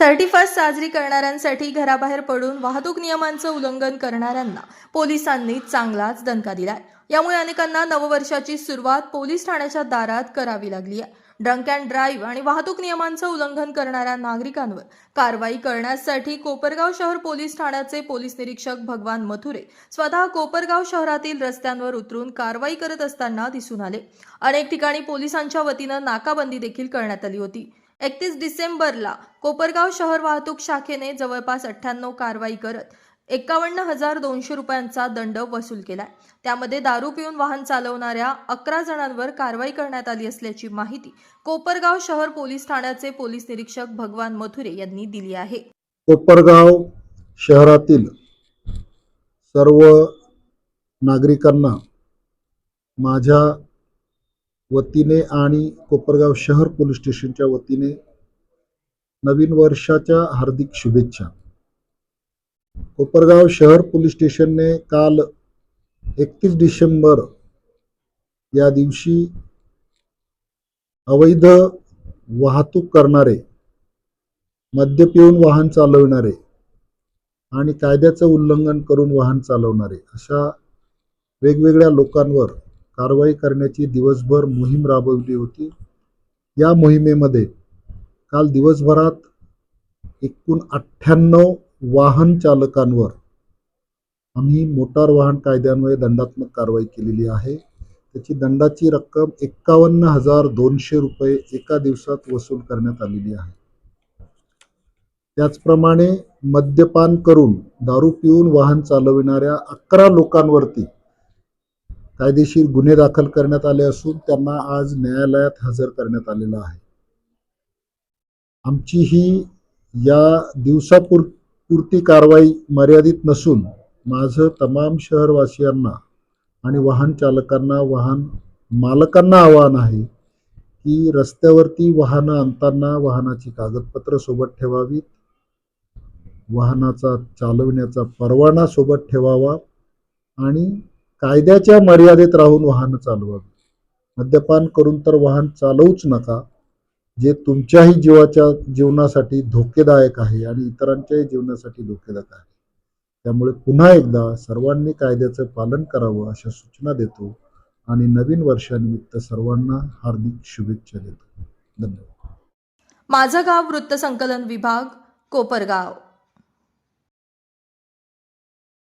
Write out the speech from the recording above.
Thirty first साजरी करणाऱ्यांसाठी घराबाहेर पडून वाहतूक नियमांचं उल्लंघन करणाऱ्यांना पोलिसांनी चांगलाच दणका दिलाय. यामुळे अनेकांना नववर्षाची सुरुवात पोलीस ठाण्याच्या दारात करावी लागली आहे. ड्रंक अँड ड्राईव्ह आणि वाहतूक नियमांचं उल्लंघन करणाऱ्या नागरिकांवर कारवाई करण्यासाठी कोपरगाव शहर पोलीस ठाण्याचे पोलीस निरीक्षक भगवान मथुरे स्वतः कोपरगाव शहरातील रस्त्यांवर उतरून कारवाई करत असताना दिसून आले. अनेक ठिकाणी पोलिसांच्या वतीनं नाकाबंदी देखील करण्यात आली होती. एकतीस डिसेंबरला कोपरगाव शहर वाहतूक शाखेने जवळपास अठ्ठ्याण्णव कारवाई करत एकावन्न हजार दोनशे रुपयांचा दंड वसूल केलाय. त्यामध्ये दारू पिऊन वाहन चालवणाऱ्या अकरा जणांवर कारवाई करण्यात आली असल्याची माहिती कोपरगाव शहर पोलीस ठाण्याचे पोलीस निरीक्षक भगवान मथुरे यांनी दिली आहे. कोपरगाव शहरातील सर्व नागरिकांना माझ्या वतीने आणि कोपरगाव शहर पोलीस स्टेशनच्या वतीने नवीन वर्षाच्या हार्दिक शुभेच्छा. कोपरगाव शहर पोलीस स्टेशनने काल एकतीस डिसेंबर या दिवशी अवैध वाहतूक करणारे मद्य पिऊन वाहन चालविणारे आणि कायद्याचं उल्लंघन करून वाहन चालवणारे अशा वेगवेगळ्या लोकांवर कारवाई करण्याची दिवसभर मोहीम राबवली होती. या मोहिमेमध्ये काल दिवसभरात एकूण अठ्ठ्याण्णव वाहन चालकांवर आम्ही मोटार वाहन कायद्यान्वये दंडात्मक कारवाई केलेली आहे. त्याची दंडाची रक्कम एक्कावन्न हजार दोनशे रुपये एका दिवसात वसूल करण्यात आलेली आहे. त्याचप्रमाणे मद्यपान करून दारू पिऊन वाहन चालविणाऱ्या अकरा लोकांवरती कायदेशीर गुन्हे दाखल करण्यात आले असून त्यांना आज न्यायालयात हजर करण्यात आलेलं आहे. आमची ही या दिवसापूर पुरती कारवाई मर्यादित नसून माझं तमाम शहरवासियांना आणि वाहन चालकांना वाहन मालकांना आवाहन आहे की रस्त्यावरती वाहनं आणताना वाहनाची कागदपत्र सोबत ठेवावीत वाहनाचा चालवण्याचा परवाना सोबत ठेवावा आणि कायद्याच्या मर्यादेत राहून वाहन चालवावी. मद्यपान करून तर वाहन चालवूच नका. जे तुमच्याही जीवाच्या जीवनासाठी धोकेदायक आहे आणि इतरांच्याही जीवनासाठी धोकेदायक आहे. त्यामुळे पुन्हा एकदा सर्वांनी कायद्याचं पालन करावं अशा सूचना देतो आणि नवीन वर्षानिमित्त सर्वांना हार्दिक शुभेच्छा देतो. धन्यवाद. माझं गाव वृत्तसंकलन विभाग कोपरगाव.